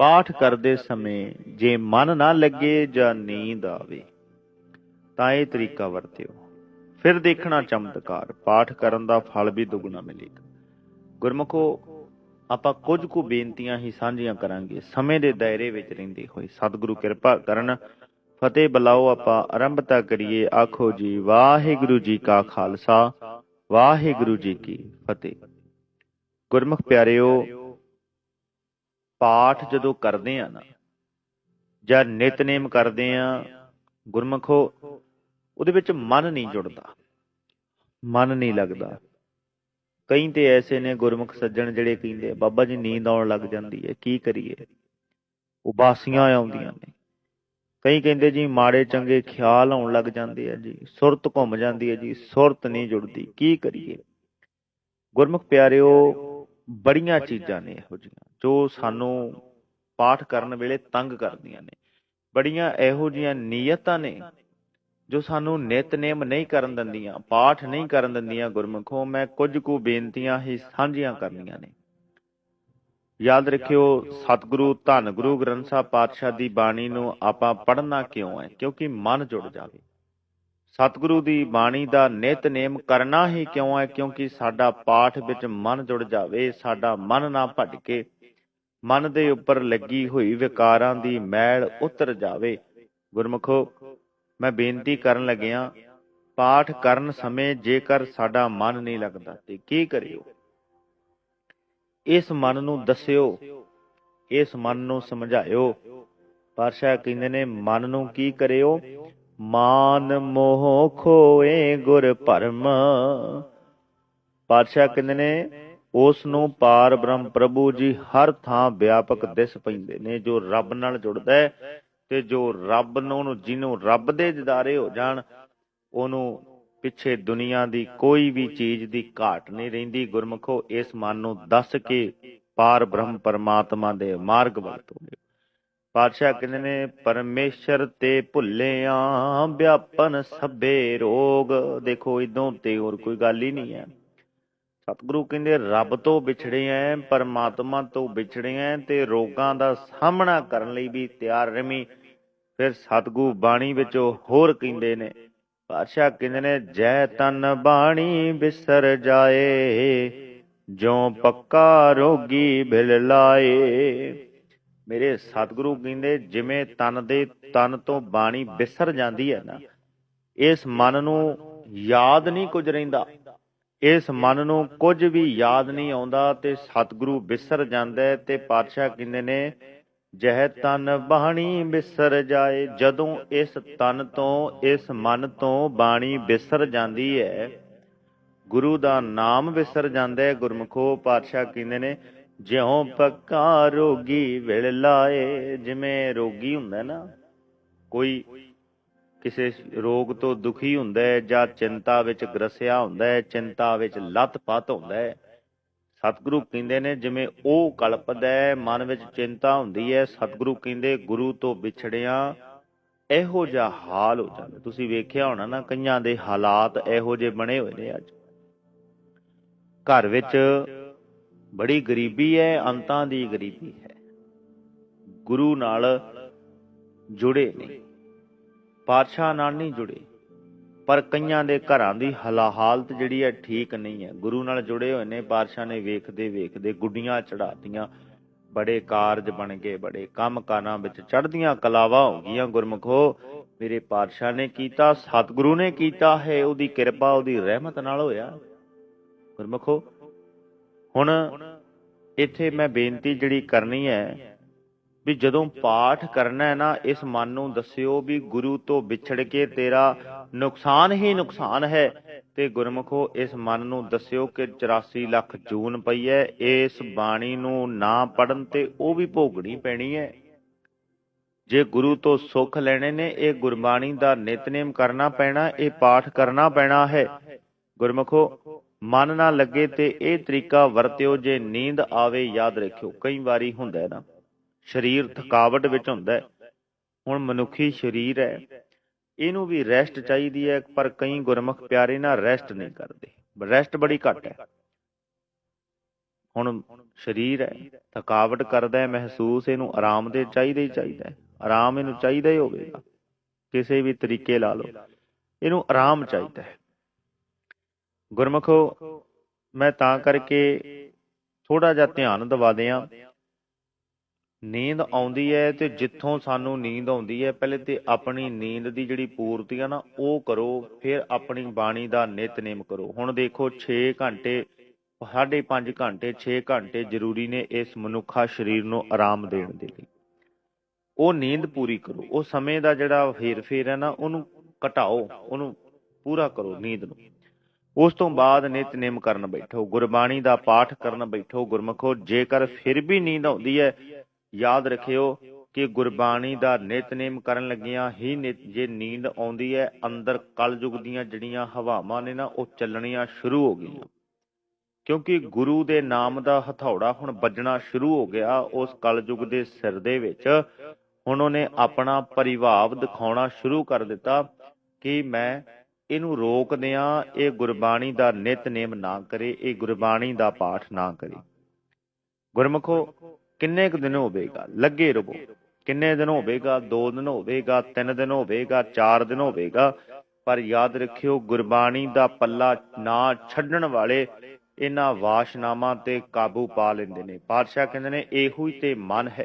ਪਾਠ ਕਰਦੇ ਸਮੇਂ ਜੇ ਮਨ ਨਾ ਲੱਗੇ ਜਾਂ ਨੀਂਦ ਆਵੇ, ਤਾਂ ਇਹ ਤਰੀਕਾ ਵਰਤਿਓ। ਫਿਰ ਦੇਖਣਾ ਚਮਤਕਾਰ, ਪਾਠ ਕਰਨ ਦਾ ਫਲ ਵੀ ਦੁੱਗਣਾ ਮਿਲੇਗਾ। ਗੁਰਮੁਖੋ, ਆਪਾਂ ਕੁਝ ਕੁ ਬੇਨਤੀਆਂ ਹੀ ਸਾਂਝੀਆਂ ਕਰਾਂਗੇ। ਸਮੇਂ ਦੇ ਦਾਇਰੇ ਵਿੱਚ ਰਹਿੰਦੇ ਹੋਏ ਸਤਿਗੁਰੂ ਕਿਰਪਾ ਕਰਨ। ਫਤਿਹ ਬੁਲਾਓ ਆਪਾਂ ਆਰੰਭਤਾ ਕਰੀਏ, ਆਖੋ ਜੀ, ਵਾਹਿਗੁਰੂ ਜੀ ਕਾ ਖਾਲਸਾ, ਵਾਹਿਗੁਰੂ ਜੀ ਕੀ ਫਤਿਹ। ਗੁਰਮੁਖ ਪਿਆਰਿਓ ਪਾਠ ਜਦੋਂ ਕਰਦੇ ਆ ਨਾ, ਜਾਂ ਨਿਤਨੇਮ ਕਰਦੇ ਆ, ਗੁਰਮੁਖੋ, ਉਹਦੇ ਵਿੱਚ ਮਨ ਨਹੀਂ ਜੁੜਦਾ, ਮਨ ਨਹੀਂ ਲੱਗਦਾ। ਕਈ ਤੇ ਐਸੇ ਨੇ ਗੁਰਮੁਖ ਸੱਜਣ ਜਿਹੜੇ ਕਹਿੰਦੇ ਬਾਬਾ ਜੀ ਨੀਂਦ ਆਉਣ ਲੱਗ ਜਾਂਦੀ ਹੈ, ਕੀ ਕਰੀਏ? ਉਬਾਸੀਆਂ ਆਉਂਦੀਆਂ ਨੇ। ਕਈ ਕਹਿੰਦੇ ਜੀ ਮਾੜੇ ਚੰਗੇ ਖਿਆਲ ਆਉਣ ਲੱਗ ਜਾਂਦੇ ਆ ਜੀ, ਸੁਰਤ ਘੁੰਮ ਜਾਂਦੀ ਹੈ ਜੀ, ਸੁਰਤ ਨਹੀਂ ਜੁੜਦੀ, ਕੀ ਕਰੀਏ? ਗੁਰਮੁਖ ਪਿਆਰਿਓ ਬੜੀਆਂ ਚੀਜ਼ਾਂ ਨੇ ਇਹੋ ਜਿਹੀਆਂ ਜੋ ਸਾਨੂੰ ਪਾਠ ਕਰਨ ਵੇਲੇ ਤੰਗ ਕਰਦੀਆਂ ਨੇ। ਬੜੀਆਂ ਇਹੋ ਜਿਹੀਆਂ ਨੀਅਤਾਂ ਨੇ ਜੋ ਸਾਨੂੰ ਨਿਤਨੇਮ ਨਹੀਂ ਕਰਨ ਦਿੰਦੀਆਂ ਪਾਠ ਨਹੀਂ ਕਰਨ ਦਿੰਦੀਆਂ ਗੁਰਮੁਖੋ ਮੈਂ ਕੁਝ ਕੁ ਬੇਨਤੀਆਂ ਹੀ ਸਾਂਝੀਆਂ ਕਰਨੀਆਂ ਨੇ। ਯਾਦ ਰੱਖਿਓ ਸਤਿਗੁਰੂ ਧੰਨ ਗੁਰੂ ਗ੍ਰੰਥ ਸਾਹਿਬ ਪਾਤਸ਼ਾਹ ਦੀ ਬਾਣੀ ਨੂੰ ਆਪਾਂ ਪੜ੍ਹਨਾ ਕਿਉਂ ਹੈ? ਕਿਉਂਕਿ ਮਨ ਜੁੜ ਜਾਵੇ। ਸਤਿਗੁਰੂ ਦੀ ਬਾਣੀ ਦਾ ਨਿਤਨੇਮ ਕਰਨਾ ਹੀ ਕਿਉਂ ਹੈ? ਕਿਉਂਕਿ ਸਾਡਾ ਪਾਠ ਵਿੱਚ ਮਨ ਜੁੜ ਜਾਵੇ, ਸਾਡਾ ਮਨ ਨਾ ਭਟਕੇ ਮਨ ਦੇ ਉੱਪਰ ਲੱਗੀ ਹੋਈ ਵਿਕਾਰਾਂ ਦੀ ਮੈਲ ਉਤਰ ਜਾਵੇ। ਗੁਰਮੁਖੋ, ਮੈਂ ਬੇਨਤੀ ਕਰਨ ਲੱਗਿਆ, ਪਾਠ ਕਰਨ ਸਮੇਂ ਜੇਕਰ ਸਾਡਾ ਮਨ ਨਹੀਂ ਲੱਗਦਾ, ਤੇ ਕੀ ਕਰਿਓ? ਇਸ ਮਨ ਨੂੰ ਦੱਸਿਓ, ਇਸ ਮਨ ਨੂੰ ਸਮਝਾਇਓ। ਪਾਤਸ਼ਾਹ ਕਹਿੰਦੇ ਨੇ, ਮਨ ਨੂੰ ਕੀ ਕਰਿਓ? ਮਾਨ ਮੋਹ ਖੋਏ ਗੁਰ ਭਰਮ। ਪਾਤਸ਼ਾਹ ਕਹਿੰਦੇ ਨੇ ਉਸ ਨੂੰ ਪਾਰ ਬ੍ਰਹਮ ਪ੍ਰਭੂ ਜੀ ਹਰ ਥਾਂ ਵਿਆਪਕ ਦਿਸ ਪੈਂਦੇ ਨੇ, ਜੋ ਰੱਬ ਨਾਲ ਜੁੜਦਾ ਹੈ ਤੇ ਜੋ ਰੱਬ ਨੂੰ ਜਿਹਨੂੰ ਰੱਬ ਦੇ ਦਿਦਾਰੇ ਹੋ ਜਾਣ, ਉਹਨੂੰ ਪਿੱਛੇ ਦੁਨੀਆ ਦੀ ਕੋਈ ਵੀ ਚੀਜ਼ ਦੀ ਘਾਟ ਨਹੀਂ ਰਹਿੰਦੀ। ਗੁਰਮਖੋ, ਇਸ ਮਨ ਨੂੰ ਦੱਸ ਕੇ ਪਾਰ ਬ੍ਰਹਮ ਪਰਮਾਤਮਾ ਦੇ ਮਾਰਗ ਵੱਲ ਤੋਰੇ ਪਾਤਸ਼ਾਹ ਕਹਿੰਦੇ ਨੇ, ਪਰਮੇਸ਼ਰ ਤੇ ਭੁੱਲਿਆ ਵਿਆਪਨ ਸਭੇ ਰੋਗ। ਦੇਖੋ, ਇਦੋਂ ਤੇ ਹੋਰ ਕੋਈ ਗੱਲ ਹੀ ਨਹੀਂ ਹੈ। ਸਤਿਗੁਰੂ ਕਹਿੰਦੇ, ਰੱਬ ਤੋਂ ਵਿਛੜੇ ਐ, ਪਰਮਾਤਮਾ ਤੋਂ ਵਿਛੜੇ ਐ ਤੇ ਰੋਗਾਂ ਦਾ ਸਾਹਮਣਾ ਕਰਨ ਲਈ ਵੀ ਤਿਆਰ ਰਮੀ ਫਿਰ ਸਤਿਗੁਰੂ ਬਾਣੀ ਵਿੱਚ ਹੋਰ ਕਹਿੰਦੇ ਨੇ, ਪਾਤਸ਼ਾਹ ਕਹਿੰਦੇ ਨੇ, ਜੈ ਤਨ ਬਾਣੀ ਵਿਸਰ ਜਾਏ ਜੋ ਪੱਕਾ ਰੋਗੀ ਭਿਲ ਲਾਏ। ਮੇਰੇ ਸਤਿਗੁਰੂ ਕਹਿੰਦੇ, ਜਿਵੇਂ ਤਨ ਦੇ ਤਨ ਤੋਂ ਬਾਣੀ ਬਿਸਰ ਜਾਂਦੀ ਹੈ ਨਾ, ਇਸ ਮਨ ਨੂੰ ਯਾਦ ਨਹੀਂ ਕੁਝ ਰਹਿੰਦਾ। ਇਸ ਮਨ ਨੂੰ ਕੁਝ ਵੀ ਯਾਦ ਨਹੀਂ ਆਉਂਦਾ ਤੇ ਸਤਿਗੁਰੂ ਬਿਸਰ ਜਾਂਦਾ ਤੇ ਪਾਤਸ਼ਾਹ ਕਹਿੰਦੇ ਨੇ, ਜਹ ਤਨ ਬਾਣੀ ਵਿਸਰ ਜਾਏ, ਜਦੋਂ ਇਸ ਤਨ ਤੋਂ, ਇਸ ਮਨ ਤੋਂ ਬਾਣੀ ਵਿਸਰ ਜਾਂਦੀ ਹੈ, ਗੁਰੂ ਦਾ ਨਾਮ ਵਿਸਰ ਜਾਂਦਾ ਹੈ। ਗੁਰਮਖੋ, ਪਾਤਸ਼ਾਹ ਕਹਿੰਦੇ ਨੇ ਜਿਉ ਪੱਕਾ ਰੋਗੀ ਵਿਲ ਲਾਏ, ਜਿਵੇਂ ਰੋਗੀ ਹੁੰਦਾ ਨਾ, ਕੋਈ ਕਿਸੇ ਰੋਗ ਤੋਂ ਦੁਖੀ ਹੁੰਦਾ ਹੈ ਜਾਂ ਚਿੰਤਾ ਵਿੱਚ ਗਰਸਿਆ ਹੁੰਦਾ ਹੈ, ਚਿੰਤਾ ਵਿੱਚ ਲੱਤ-ਪੱਤ ਹੁੰਦਾ ਹੈ, ਸਤਿਗੁਰੂ ਕਹਿੰਦੇ ਨੇ ਜਿਵੇਂ ਉਹ ਕਲਪਦਾ ਹੈ, ਮਨ ਵਿੱਚ ਚਿੰਤਾ ਹੁੰਦੀ ਹੈ, ਸਤਿਗੁਰੂ ਕਹਿੰਦੇ ਗੁਰੂ ਤੋਂ ਵਿਛੜਿਆ ਇਹੋ ਜਿਹਾ ਹਾਲ ਹੋ ਜਾਂਦਾ। ਤੁਸੀਂ ਵੇਖਿਆ ਹੋਣਾ ਨਾ, ਕਈਆਂ ਦੇ ਹਾਲਾਤ ਇਹੋ ਜਿਹੇ ਬਣੇ ਹੋਏ ਨੇ ਅੱਜ। ਘਰ ਵਿੱਚ ਬੜੀ ਗਰੀਬੀ ਹੈ, ਅੰਤਾਂ ਦੀ ਗਰੀਬੀ ਹੈ। ਗੁਰੂ ਨਾਲ ਜੁੜੇ ਨਹੀਂ ਪਾਤਸ਼ਾਹ ਨਾਲ ਨਹੀਂ ਜੁੜੇ, ਪਰ ਕਈਆਂ ਦੇ ਘਰਾਂ ਦੀ ਹਲਾ ਹਾਲਤ ਜਿਹੜੀ ਹੈ ਠੀਕ ਨਹੀਂ ਹੈ। ਗੁਰੂ ਨਾਲ ਜੁੜੇ ਹੋਏ ਨੇ, ਪਾਤਸ਼ਾਹ ਨੇ ਵੇਖਦੇ ਵੇਖਦੇ ਗੁੱਡੀਆਂ ਚੜਾਤੀਆਂ ਬੜੇ ਕਾਰਜ ਬਣ ਗਏ, ਬੜੇ ਕੰਮ ਕਾਰਾਂ ਵਿੱਚ ਚੜਦੀਆਂ ਕਲਾਵਾਂ ਹੋ ਗਈਆਂ। ਗੁਰਮਖੋ, ਮੇਰੇ ਪਾਤਸ਼ਾਹ ਨੇ ਕੀਤਾ, ਸਤਿਗੁਰੂ ਨੇ ਕੀਤਾ ਹੈ, ਉਹਦੀ ਕਿਰਪਾ, ਉਹਦੀ ਰਹਿਮਤ ਨਾਲ ਹੋਇਆ। ਗੁਰਮਖੋ ਹੁਣ ਇੱਥੇ ਮੈਂ ਬੇਨਤੀ ਜਿਹੜੀ ਕਰਨੀ ਹੈ ਵੀ ਜਦੋਂ ਪਾਠ ਕਰਨਾ ਹੈ ਨਾ, ਇਸ ਮਨ ਨੂੰ ਦੱਸਿਓ ਵੀ ਗੁਰੂ ਤੋਂ ਵਿਛੜ ਕੇ ਤੇਰਾ ਨੁਕਸਾਨ ਹੀ ਨੁਕਸਾਨ ਹੈ ਤੇ ਗੁਰਮਖੋ, ਇਸ ਮਨ ਨੂੰ ਦੱਸਿਓ ਕਿ 84 ਲੱਖ ਜੂਨ ਪਈ ਹੈ, ਇਸ ਬਾਣੀ ਨੂੰ ਨਾ ਪੜਨ ਤੇ ਉਹ ਵੀ ਭੋਗਣੀ ਪੈਣੀ ਹੈ। ਜੇ ਗੁਰੂ ਤੋਂ ਸੁੱਖ ਲੈਣੇ ਨੇ, ਇਹ ਗੁਰਬਾਣੀ ਦਾ ਨਿਤਨੇਮ ਕਰਨਾ ਪੈਣਾ, ਇਹ ਪਾਠ ਕਰਨਾ ਪੈਣਾ ਹੈ। ਗੁਰਮਖੋ ਮਨ ਨਾ ਲੱਗੇ ਤੇ ਇਹ ਤਰੀਕਾ ਵਰਤਿਓ ਜੇ ਨੀਂਦ ਆਵੇ, ਯਾਦ ਰੱਖਿਓ। ਕਈ ਵਾਰੀ ਹੁੰਦਾ ਨਾ, ਸਰੀਰ ਥਕਾਵਟ ਵਿੱਚ ਹੁੰਦਾ ਹੁਣ ਮਨੁੱਖੀ ਸਰੀਰ ਹੈ, ਇਹਨੂੰ ਵੀ ਰੈਸਟ ਚਾਹੀਦੀ ਹੈ, ਪਰ ਕਈ ਗੁਰਮੁਖ ਪਿਆਰੇ ਨਾ ਰੈਸਟ ਨਹੀਂ ਕਰਦੇ। ਰੈਸਟ ਬੜੀ ਘੱਟ ਹੈ। ਹੁਣ ਸਰੀਰ ਹੈ, ਥਕਾਵਟ ਕਰਦਾ ਹੈ, ਮਹਿਸੂਸ ਇਹਨੂੰ ਆਰਾਮ ਦੇ ਚਾਹੀਦਾ ਹੀ ਚਾਹੀਦਾ ਹੈ। ਆਰਾਮ ਇਹਨੂੰ ਚਾਹੀਦਾ ਹੀ ਹੋਵੇਗਾ। ਕਿਸੇ ਵੀ ਤਰੀਕੇ ਲਾ ਲਓ। ਇਹਨੂੰ ਆਰਾਮ ਚਾਹੀਦਾ ਹੈ। ਗੁਰਮਖੋ ਮੈਂ ਤਾਂ ਕਰਕੇ ਥੋੜਾ ਜਿਹਾ ਧਿਆਨ ਦਵਾ ਦਿਆਂ। ਨੀਂਦ ਆਉਂਦੀ ਹੈ ਤੇ ਜਿੱਥੋਂ ਸਾਨੂੰ ਨੀਂਦ ਆਉਂਦੀ ਹੈ ਪਹਿਲੇ ਤੇ ਆਪਣੀ ਨੀਂਦ ਦੀ ਜਿਹੜੀ ਪੂਰਤੀ ਆ ਨਾ ਉਹ ਕਰੋ ਫਿਰ ਆਪਣੀ ਬਾਣੀ ਦਾ ਨਿਤਨੇਮ ਕਰੋ। ਹੁਣ ਦੇਖੋ 6 ਘੰਟੇ ਸਾਢੇ 5 ਘੰਟੇ 6 ਘੰਟੇ ਜ਼ਰੂਰੀ ਨੇ ਇਸ ਮਨੁੱਖਾ ਸਰੀਰ ਨੂੰ ਆਰਾਮ ਦੇਣ ਦੇ ਲਈ। ਉਹ ਨੀਂਦ ਪੂਰੀ ਕਰੋ। ਉਹ ਸਮੇਂ ਦਾ ਜਿਹੜਾ ਫੇਰ-ਫੇਰ ਹੈ ਨਾ ਉਹਨੂੰ ਘਟਾਓ ਉਹਨੂੰ ਪੂਰਾ ਕਰੋ ਨੀਂਦ ਨੂੰ। ਉਸ ਤੋਂ ਬਾਅਦ ਨਿਤਨੇਮ ਕਰਨ ਬੈਠੋ, ਗੁਰਬਾਣੀ ਦਾ ਪਾਠ ਕਰਨ ਬੈਠੋ ਗੁਰਮਖੋ, ਜੇਕਰ ਫਿਰ ਵੀ ਨੀਂਦ ਆਉਂਦੀ ਹੈ, ਯਾਦ ਰੱਖਿਓ ਕਿ ਗੁਰਬਾਣੀ ਦਾ ਨਿਤਨੇਮ ਕਰਨ ਲੱਗਿਆਂ ਹੀ ਜੇ ਨੀਂਦ ਆਉਂਦੀ ਹੈ, ਅੰਦਰ ਕਲਯੁਗ ਦੀਆਂ ਜਿਹੜੀਆਂ ਹਵਾਵਾਂ ਨੇ ਨਾ, ਉਹ ਚੱਲਣੀਆਂ ਸ਼ੁਰੂ ਹੋ ਗਈਆਂ। ਕਿਉਂਕਿ ਗੁਰੂ ਦੇ ਨਾਮ ਦਾ ਹਥੌੜਾ ਹੁਣ ਵੱਜਣਾ ਸ਼ੁਰੂ ਹੋ ਗਿਆ ਉਸ ਕਲਯੁਗ ਦੇ ਸਿਰ ਦੇ ਵਿੱਚ। ਹੁਣ ਉਹਨੇ ਆਪਣਾ ਪਰਿਭਾਵ ਦਿਖਾਉਣਾ ਸ਼ੁਰੂ ਕਰ ਦਿੱਤਾ ਕਿ ਮੈਂ ਇਹਨੂੰ ਰੋਕ ਦਿਆਂ ਇਹ ਗੁਰਬਾਣੀ ਦਾ ਨਿਤਨੇਮ ਨਾ ਕਰੇ, ਇਹ ਗੁਰਬਾਣੀ ਦਾ ਪਾਠ ਨਾ ਕਰੇ। ਗੁਰਮਖੋ, ਕਿੰਨੇ ਕੁ ਦਿਨ ਹੋਵੇਗਾ? ਲੱਗੇ ਰਹੋ। ਕਿੰਨੇ ਦਿਨ ਹੋਵੇਗਾ? 2 ਦਿਨ ਹੋਵੇਗਾ 3 ਦਿਨ ਹੋਵੇਗਾ 4 ਦਿਨ ਹੋਵੇਗਾ। ਪਰ ਯਾਦ ਰੱਖਿਓ, ਗੁਰਬਾਣੀ ਦਾ ਪੱਲਾ ਨਾ ਛੱਡਣ ਵਾਲੇ ਇਹਨਾਂ ਵਾਸ਼ਨਾਮਾਂ ਤੇ ਕਾਬੂ ਪਾ ਲੈਂਦੇ ਨੇ। ਪਾਤਸ਼ਾਹ ਕਹਿੰਦੇ ਨੇ, ਇਹੋ ਹੀ ਤੇ ਮਨ ਹੈ।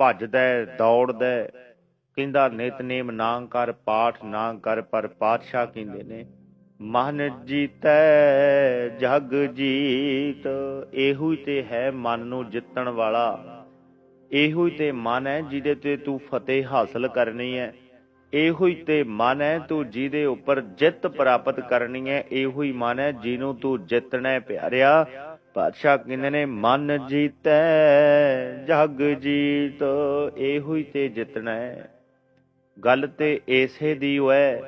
ਭੱਜਦਾ ਦੌੜਦਾ ਕਹਿੰਦਾ ਨਿਤਨੇਮ ਨਾ ਕਰ, ਪਾਠ ਨਾ ਕਰ, ਪਰ ਪਾਤਸ਼ਾਹ ਕਹਿੰਦੇ ਨੇ, ਮਨ ਜੀਤੈ, ਜਗ ਜੀਤ, ਇਹੋ ਹੀ ਤੇ ਹੈ ਮਨ ਨੂੰ ਜਿੱਤਣ ਵਾਲਾ। ਇਹੋ ਹੀ ਤੇ ਮਨ ਹੈ ਜਿਹਦੇ ਤੇ ਤੂੰ ਫਤਿਹ ਹਾਸਲ ਕਰਨੀ ਹੈ। ਇਹੋ ਹੀ ਤੇ ਮਨ ਹੈ ਤੂੰ ਜਿਹਦੇ ਉੱਪਰ ਜਿੱਤ ਪ੍ਰਾਪਤ ਕਰਨੀ ਹੈ। ਇਹੋ ਹੀ ਮਨ ਹੈ ਜਿਹਨੂੰ ਤੂੰ ਜਿੱਤਣਾ ਹੈ, ਪਿਆਰਿਆ। ਪਾਤਸ਼ਾਹ ਕਹਿੰਦੇ ਨੇ, ਮਨ ਜੀਤੈ, ਜਗ ਜੀਤ, ਇਹੋ ਹੀ ਤੇ ਜਿੱਤਣਾ ਹੈ। ਗੱਲ ਤੇ ਏਸੇ ਦੀ ਹੋਏ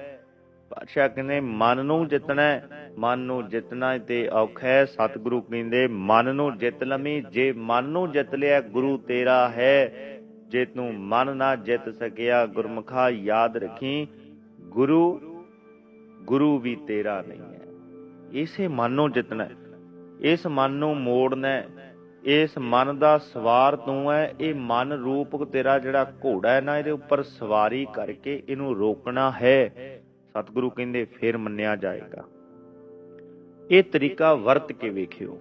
ਪਾਤਸ਼ਾਹ ਕਹਿੰਦੇ, ਮਨ ਨੂੰ ਜਿੱਤਣਾ, ਮਨ ਨੂੰ ਜਿੱਤਣਾ ਤੇ ਔਖਾ। ਹੈ ਸਤਿਗੁਰੂ ਕਹਿੰਦੇ, ਮਨ ਨੂੰ ਜਿੱਤ ਲਵੀਂ, ਜੇ ਮਨ ਨੂੰ ਜਿੱਤ ਲਿਆ, ਗੁਰੂ ਤੇਰਾ ਹੈ। ਜੇ ਤੂੰ ਮਨ ਨਾ ਜਿੱਤ ਸਕਿਆ, ਗੁਰਮੁਖਾ ਯਾਦ ਰੱਖੀ, ਗੁਰੂ ਗੁਰੂ ਵੀ ਤੇਰਾ ਨਹੀਂ ਹੈ। ਇਸੇ ਮਨ ਨੂੰ ਜਿੱਤਣਾ, ਇਸ ਮਨ ਨੂੰ ਮੋੜਨਾ ਇਸ ਮਨ ਦਾ ਸਵਾਰ ਤੂੰ ਹੈ ਇਹ ਮਨ ਰੂਪ ਤੇਰਾ ਜਿਹੜਾ ਘੋੜਾ ਹੈ ਨਾ, ਇਹਦੇ ਉੱਪਰ ਸਵਾਰੀ ਕਰਕੇ ਇਹਨੂੰ ਰੋਕਣਾ ਹੈ। ਸਤਿਗੁਰੂ ਕਹਿੰਦੇ, ਫੇਰ ਮੰਨਿਆ ਜਾਏਗਾ। ਇਹ ਤਰੀਕਾ ਵਰਤ ਕੇ ਵੇਖਿਓ।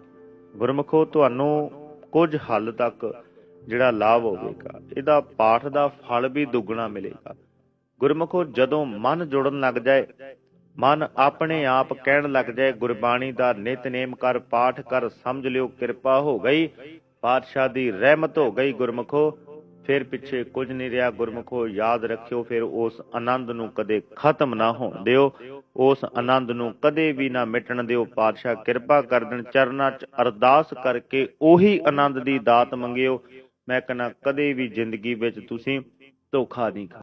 ਗੁਰਮਖੋ, ਤੁਹਾਨੂੰ ਕੁਝ ਹੱਲ ਤੱਕ ਜਿਹੜਾ ਲਾਭ ਹੋਵੇਗਾ, ਇਹਦਾ ਪਾਠ ਦਾ ਫਲ ਵੀ ਦੁੱਗਣਾ ਮਿਲੇਗਾ। ਗੁਰਮਖੋ, ਜਦੋਂ ਮਨ ਜੁੜਨ ਲੱਗ ਜਾਏ ਮਨ ਆਪਣੇ ਆਪ ਕਹਿਣ ਲੱਗ ਜਾਏ, ਗੁਰਬਾਣੀ ਦਾ ਨਿਤਨੇਮ ਕਰ, ਪਾਠ ਕਰ, ਸਮਝ ਲਿਓ, ਕਿਰਪਾ ਹੋ ਗਈ। ਪਾਤਸ਼ਾਹ ਦੀ ਰਹਿਮਤ ਹੋ ਗਈ ਗੁਰਮਖੋ। ਫਿਰ ਪਿੱਛੇ ਕੁਝ ਨਹੀਂ ਰਿਹਾ, ਗੁਰਮਖੋ ਯਾਦ ਰੱਖਿਓ, ਫਿਰ ਉਸ ਆਨੰਦ ਨੂੰ ਕਦੇ ਖਤਮ ਨਾ ਹੋਣ ਦਿਓ। ਉਸ ਆਨੰਦ ਨੂੰ ਕਦੇ ਵੀ ਨਾ ਮਿਟਣ ਦਿਓ। ਪਾਤਸ਼ਾਹ ਕਿਰਪਾ ਕਰ ਦੇਣ ਚਰਨਾਂ 'ਚ ਅਰਦਾਸ ਕਰਕੇ ਉਹੀ ਆਨੰਦ ਦੀ ਦਾਤ ਮੰਗਿਓ। ਮੈਂ ਕਹਿੰਦਾ, ਕਦੇ ਵੀ ਜ਼ਿੰਦਗੀ ਵਿੱਚ ਤੁਸੀਂ ਧੋਖਾ ਨਹੀਂ ਖਾ